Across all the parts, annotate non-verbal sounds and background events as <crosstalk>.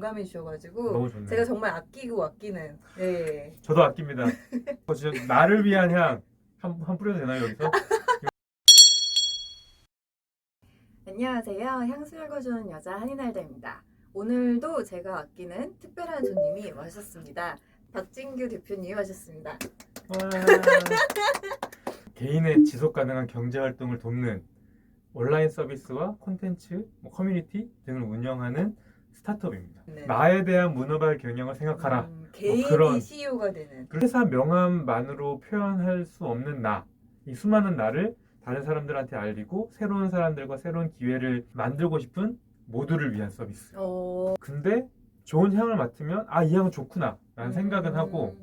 공감해 주셔가지고 너무 좋네요. 제가 정말 아끼고 아끼는 네. 저도 아낍니다. 어, 진짜 나를 위한 향. 한, 한 뿌려도 되나요, 여기서? 안녕하세요. 향수를 거주는 여자 한인알다입니다. 오늘도 제가 아끼는 특별한 손님이 와주셨습니다. 박진규 대표님 와주셨습니다. 와. 개인의 지속 가능한 경제 활동을 돕는 온라인 서비스와 콘텐츠, 뭐 커뮤니티 등을 운영하는 스타트업입니다. 네. 나에 대한 문어발 경영을 생각하라. 음, 개인이 그런- CEO가 되는 회사 명함만으로 표현할 수 없는 나, 이 수많은 나를 다른 사람들한테 알리고 새로운 사람들과 새로운 기회를 만들고 싶은 모두를 위한 서비스. 어, 근데 좋은 향을 맡으면 아, 이 향은 좋구나 라는 생각은 음, 하고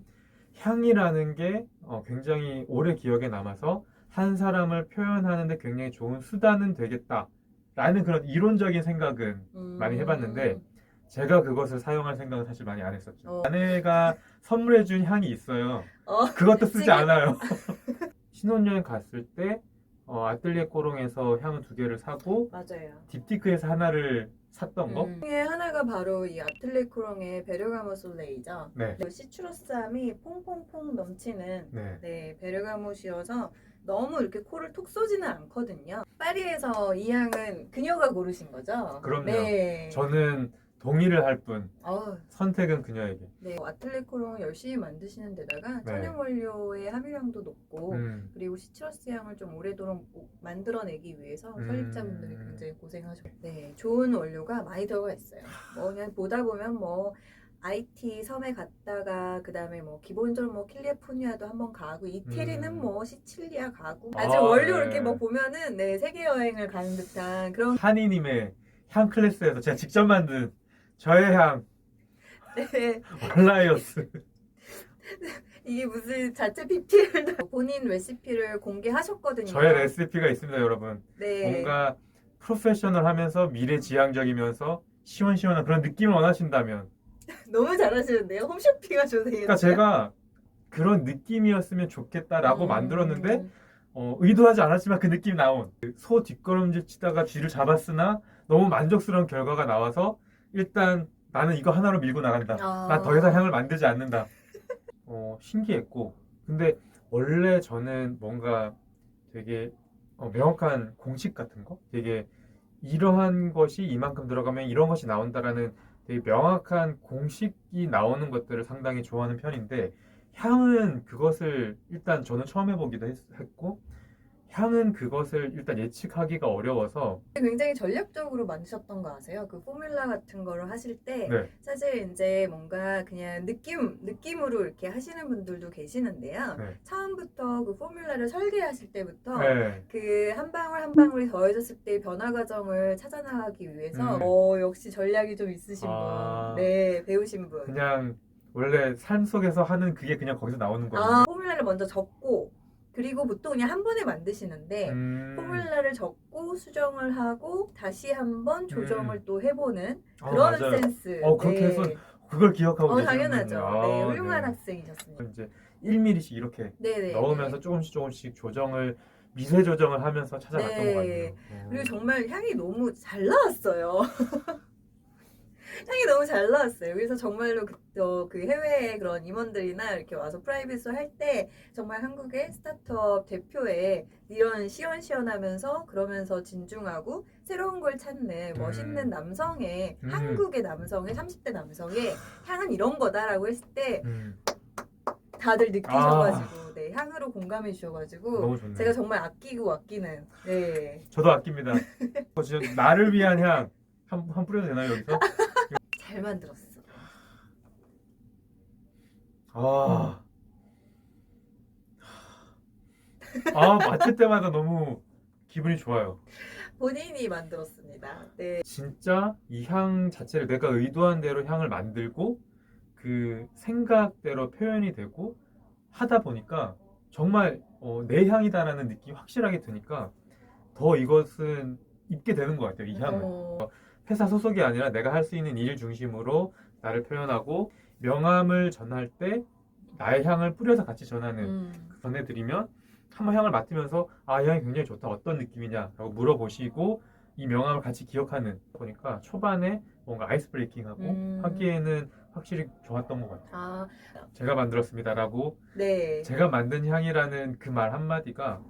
향이라는 게 어, 굉장히 오래 기억에 남아서 한 사람을 표현하는데 굉장히 좋은 수단은 되겠다 라는 그런 이론적인 생각은 음, 많이 해봤는데 제가 그것을 사용할 생각은 사실 많이 안 했었죠. 어. 아내가 선물해준 향이 있어요. 어, 그것도 쓰지 지금- 않아요. <laughs> 신혼여행 갔을 때 어, 아틀리에 꼬롱에서 향 두 개를 사고 맞아요. 딥티크에서 하나를 샀던 거. 음. 중에 하나가 바로 이 아틀레코롱의 베르가모 솔레이죠. 네, 시트러스함이 퐁퐁퐁 넘치는 네. 네, 베르가못이어서 너무 이렇게 코를 톡 쏘지는 않거든요. 파리에서 이 향은 그녀가 고르신 거죠? 그럼요. 네. 저는 동의를 할 뿐 어, 선택은 그녀에게. 네. 아틀레코롱 열심히 만드시는 데다가 네. 천연 원료의 함유량도 높고 음, 그리고 시트러스 향을 좀 오래도록 만들어내기 위해서 음. 설립자분들이 굉장히 고생하셨고 네, 좋은 원료가 많이 들어가 있어요. 뭐 그냥 보다 보면 뭐 IT 섬에 갔다가 그 다음에 뭐 기본적으로 뭐 킬리포니아도 한번 가고 이태리는 음. 뭐 시칠리아 가고 아, 아주 원료 네. 이렇게 뭐 보면은 네 세계 여행을 가는 듯한 그런 한이님의 향 클래스에서 제가 직접 만든 저의 향 네, 얼라이어스. <laughs> 이게 무슨 자체 PPL도 본인 레시피를 공개하셨거든요. 저의 레시피가 있습니다, 여러분. 네. 뭔가 프로페셔널하면서 미래지향적이면서 시원시원한 그런 느낌을 원하신다면 <laughs> 너무 잘하시는데요. 홈쇼핑 하셔도 되겠네요. 그러니까 제가 그런 느낌이었으면 좋겠다라고 음. 만들었는데 어, 의도하지 않았지만 그 느낌이 나온 소 뒷걸음질 치다가 쥐를 잡았으나 너무 만족스러운 결과가 나와서 일단 나는 이거 하나로 밀고 나간다 아. 나 더 이상 향을 만들지 않는다 어, 신기했고 근데 원래 저는 뭔가 되게 어, 명확한 공식 같은 거 되게 이러한 것이 이만큼 들어가면 이런 것이 나온다라는 되게 명확한 공식이 나오는 것들을 상당히 좋아하는 편인데 향은 그것을 일단 저는 처음 해보기도 했, 고 향은 그것을 일단 예측하기가 어려워서 굉장히 전략적으로 만드셨던 거 아세요? 그 포뮬라 같은 거를 하실 때 네. 사실 이제 뭔가 그냥 느낌 느낌으로 이렇게 하시는 분들도 계시는데요. 네. 처음부터 그 포뮬라를 설계하실 때부터 네. 그한 방울 한 방울이 더해졌을 때 변화 과정을 찾아나가기 위해서 음. 어 역시 전략이 좀 있으신 아. 분, 네 배우신 분. 그냥 원래 삶 속에서 하는 그게 그냥 거기서 나오는 거거든요. 아 포뮬라를 먼저 적고 그리고 보통 그냥 한 번에 만드시는데 음. 포뮬라를 적고 수정을 하고 다시 한 번 조정을 음. 또 해보는 아, 그런 맞아요. 센스. 어, 그렇게 해서 그걸 기억하고 어, 계시는군요. 당연하죠. 아, 네, 훌륭한 네. 학생이셨습니다. 이제 1mm씩 이렇게 네네. 넣으면서 조금씩 조금씩 조정을 미세 조정을 하면서 찾아갔던 네. 것 같네요. 어. 그리고 정말 향이 너무 잘 나왔어요. <laughs> 향이 너무 잘 나왔어요. 그래서 정말로 그, 어, 그 해외 그런 임원들이나 이렇게 와서 프라이빗을 할 때 정말 한국의 스타트업 대표의 이런 시원시원하면서 그러면서 진중하고 새로운 걸 찾는 음. 멋있는 남성의 음. 한국의 남성의 30대 남성의 향은 이런 거다라고 했을 때 음, 다들 느끼셔가지고 네, 향으로 공감해 주셔가지고. 제가 정말 아끼고 아끼는 네 저도 아낍니다. 어, 진짜 나를 위한 향 한 한 뿌려도 되나요 여기서? 잘 만들었어. 아, 아 마칠 때마다 너무 기분이 좋아요. 본인이 만들었습니다. 네. 진짜 이 향 자체를 내가 의도한 대로 향을 만들고 그 생각대로 표현이 되고 하다 보니까 정말 어, 내 향이다라는 느낌이 확실하게 드니까 더 이것은 입게 되는 것 같아요. 이 향을. 어, 회사 소속이 아니라 내가 할 수 있는 일 중심으로 나를 표현하고 명함을 전할 때 나의 향을 뿌려서 같이 전하는 음, 전해드리면 한번 향을 맡으면서 아, 이 향이 굉장히 좋다. 어떤 느낌이냐라고 물어보시고 이 명함을 같이 기억하는 보니까 초반에 뭔가 아이스 브레이킹하고 음. 하기에는 확실히 좋았던 것 같아요. 아, 제가 만들었습니다라고 네. 제가 만든 향이라는 그 말 한마디가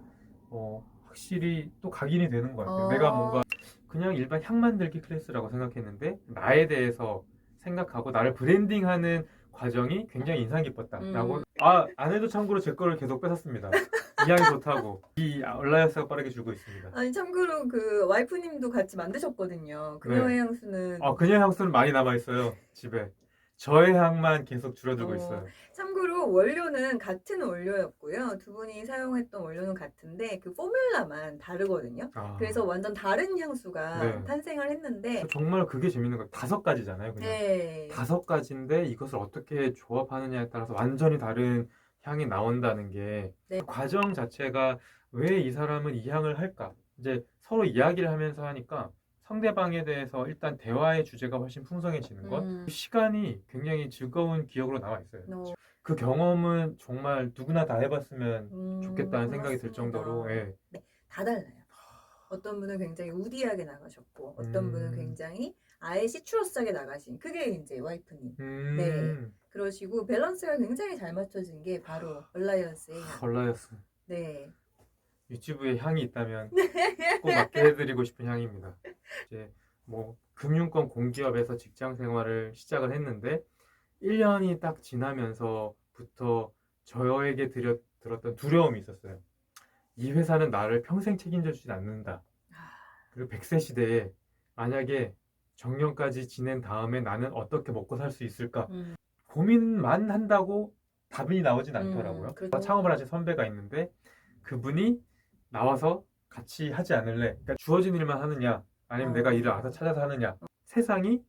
어, 확실히 또 각인이 되는 것 같아요. 어. 내가 뭔가 그냥 일반 향 만들기 클래스라고 생각했는데 나에 대해서 생각하고 나를 브랜딩하는 과정이 굉장히 인상 깊었다라고 음. 아 아내도 참고로 제 거를 계속 뺏었습니다. 이 향이 좋다고 이 얼라이스가 빠르게 줄고 있습니다. 아니 참고로 그 와이프님도 같이 만드셨거든요. 그녀의 향수는 아 그냥 향수는 많이 남아 있어요 집에 저의 향만 계속 줄어들고 어. 있어요. 참고로 원료는 같은 원료였고요. 두 분이 사용했던 원료는 같은데 그 포뮬라만 다르거든요. 아, 그래서 완전 다른 향수가 네. 탄생을 했는데 정말 그게 재밌는 거예요. 다섯 가지잖아요. 그냥 네. 다섯 가지인데 이것을 어떻게 조합하느냐에 따라서 완전히 다른 향이 나온다는 게 네. 그 과정 자체가 왜 이 사람은 이 향을 할까? 이제 서로 이야기를 하면서 하니까 상대방에 대해서 일단 대화의 주제가 훨씬 풍성해지는 것. 음. 그 시간이 굉장히 즐거운 기억으로 남아 있어요. 어, 그 경험은 정말 누구나 다 해봤으면 음, 좋겠다는 생각이 들 그렇습니다. 정도로 예. 다 달라요. 어떤 분은 굉장히 우디하게 나가셨고 어떤 음. 분은 굉장히 아예 시추러스하게 나가신 그게 이제 와이프님 음, 네. 그러시고 밸런스가 굉장히 잘 맞춰진 게 바로 얼라이언스의 향. 걸라이어스 네. 유튜브에 향이 있다면 <laughs> 꼭 맡게 해드리고 싶은 향입니다. 이제 뭐 금융권 공기업에서 직장 생활을 시작을 했는데 1년이 딱 지나면서부터 저에게 들여, 들었던 두려움이 있었어요. 이 회사는 나를 평생 책임져 주진 않는다. 아, 그리고 100세 시대에 만약에 정년까지 지낸 다음에 나는 어떻게 먹고 살 수 있을까? 음. 고민만 한다고 답이 나오진 음, 않더라고요. 그렇죠. 창업을 하신 선배가 있는데 그분이 나와서 같이 하지 않을래? 그러니까 주어진 일만 하느냐, 아니면 어. 내가 일을 알아서 찾아서 하느냐? 세상이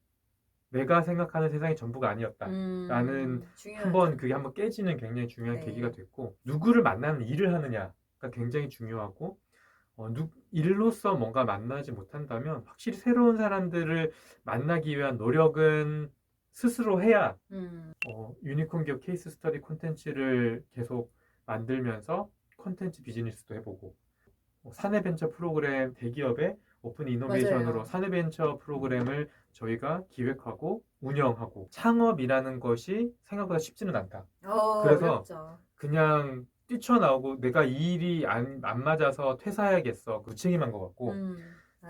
내가 생각하는 세상이 전부가 아니었다. 음, 중요하죠. 한번 그게 한번 깨지는 굉장히 중요한 네. 계기가 됐고 누구를 만나는 일을 하느냐가 굉장히 중요하고 어, 누, 일로서 뭔가 만나지 못한다면 확실히 새로운 사람들을 만나기 위한 노력은 스스로 해야 음, 어, 유니콘 기업 케이스 스터디 콘텐츠를 계속 만들면서 콘텐츠 비즈니스도 해보고 뭐 사내벤처 프로그램 대기업의 오픈 이노베이션으로 맞아요. 사내벤처 프로그램을 저희가 기획하고 운영하고 창업이라는 것이 생각보다 쉽지는 않다. 어, 그래서 어렵죠. 그냥 뛰쳐나오고 내가 이 일이 안, 안 맞아서 퇴사해야겠어. 그 무책임한 것 같고 음.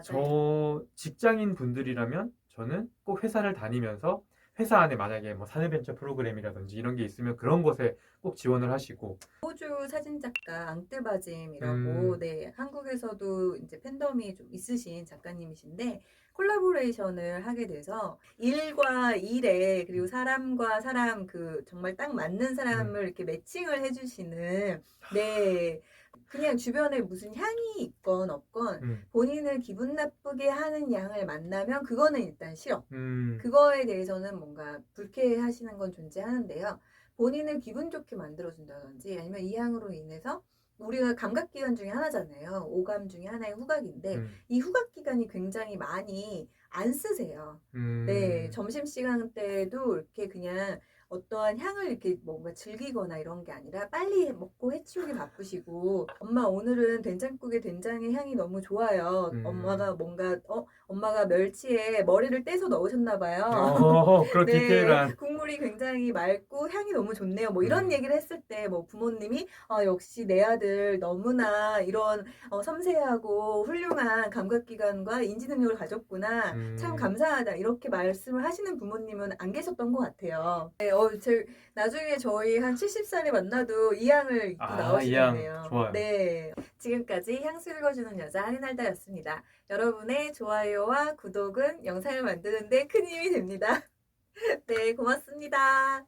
저 직장인 분들이라면 저는 꼭 회사를 다니면서 회사 안에 만약에 뭐 사내벤처 프로그램이라든지 이런 게 있으면 그런 곳에 꼭 지원을 하시고. 호주 사진 작가 앙뜨바짐이라고 음. 네 한국에서도 이제 팬덤이 좀 있으신 작가님이신데 콜라보레이션을 하게 돼서 일과 일에 그리고 사람과 사람 그 정말 딱 맞는 사람을 이렇게 매칭을 해주시는 네 그냥 주변에 무슨 향이 있건 없건 음, 본인을 기분 나쁘게 하는 양을 만나면 그거는 일단 싫어. 음, 그거에 대해서는 뭔가 불쾌하시는 건 존재하는데요. 본인을 기분 좋게 만들어준다든지 아니면 이 향으로 인해서 우리가 감각 기관 중에 하나잖아요. 오감 중에 하나의 후각인데 음, 이 후각 기관이 굉장히 많이 안 쓰세요. 음, 네, 점심 시간 때도 이렇게 그냥 어떠한 향을 이렇게 뭔가 즐기거나 이런 게 아니라 빨리 먹고 해치우기 바쁘시고 엄마 오늘은 된장국에 된장의 향이 너무 좋아요. 음. 엄마가 뭔가 어 엄마가 멸치에 머리를 떼서 넣으셨나 봐요. 어, <laughs> 그런 네, 디테일한 국물이 굉장히 맑고 향이 너무 좋네요. 뭐 이런 음. 얘기를 했을 때 뭐 부모님이 아 역시 내 아들 너무나 이런 어, 섬세하고 훌륭한 감각기관과 인지 능력을 가졌구나. 음. 참 감사하다 이렇게 말씀을 하시는 부모님은 안 계셨던 것 같아요. 네, 어, 제, 나중에 저희 한 70살에 만나도 이 향을 입고 아, 향 좋아요. 네, 지금까지 향수 읽어주는 여자 한인알다였습니다. 여러분의 좋아요와 구독은 영상을 만드는데 큰 힘이 됩니다. <laughs> 네, 고맙습니다.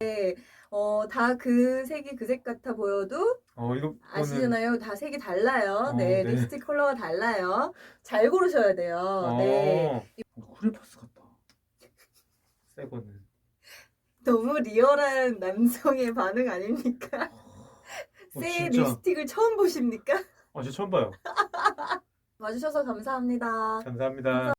네, 어, 다 그 색이 그 색 같아 보여도 어 이거 아시잖아요. 다 색이 달라요. 어, 네, 네. 립스틱 컬러가 달라요. 잘 고르셔야 돼요. 어, 네. 후레파스 같다 새 거는 너무 리얼한 남성의 반응 아닙니까? 어, 새 진짜. 립스틱을 처음 보십니까? 어, 저 처음 봐요 <laughs> 와주셔서 감사합니다. 감사합니다